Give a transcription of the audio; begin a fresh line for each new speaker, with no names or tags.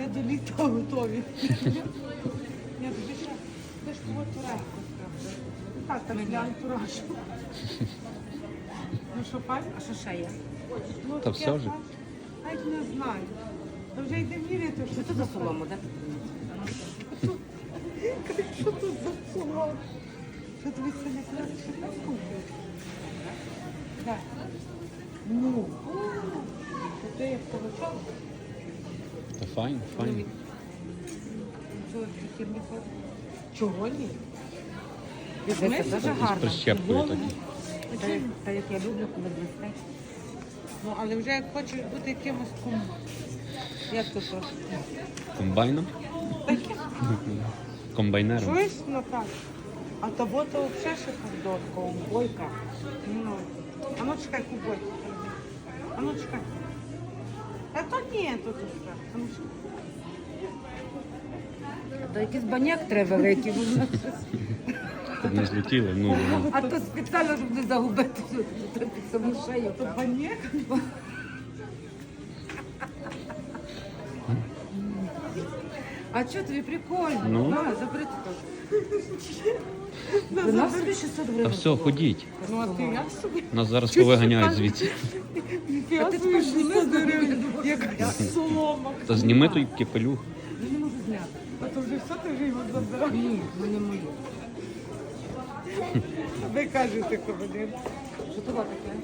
Ми до літа готові. Ні, тобі ще, ти ж того турейку треба. Так, так, для антуражу. Ну що, пані?
А що ще є?
Ну,
Та
таке,
все вже.
Навіть не знаю. Та вже йде міряти, що
Що це за солома, де?
Що тут за солома? Що тобі це не кладеш? Що там купиш? Так. Ну. Ти як кулачок?
Та файн, файн.
Чого ні?
Це дуже гарно.
прищепкою такі.
Та, та як я люблю, коли блистить.
Ну, але вже як хочеш бути якимось кум. Як то то?
Комбайном?
Таке.
Комбайнером.
Чуєш, Наталя? А того то взагалі ще шикардовка, бойка. Ну, а ну чекай, кубойка. А ну чекай. Та то ні, то тут ну.
Та якийсь баняк треба великий. бо в нас щось-
Щоб не злетіло. Ну, ну.
А то спеціально, щоб не загубити всю саму шию.
То банєк?
А що тобі прикольно?
Ну.
На, забери тут. До нас собі 600
Та
гривень.
все, ходіть.
Ну, а ти як собі?
Нас зараз повиганяють звідси.
Я ж не дарую, як солома.
Та зніми той кипелюх.
Я не можу зняти.
А то вже все, ти вже його забрав.
Ні, ми не мої.
Ви кажете, кавалер.
Що то таке?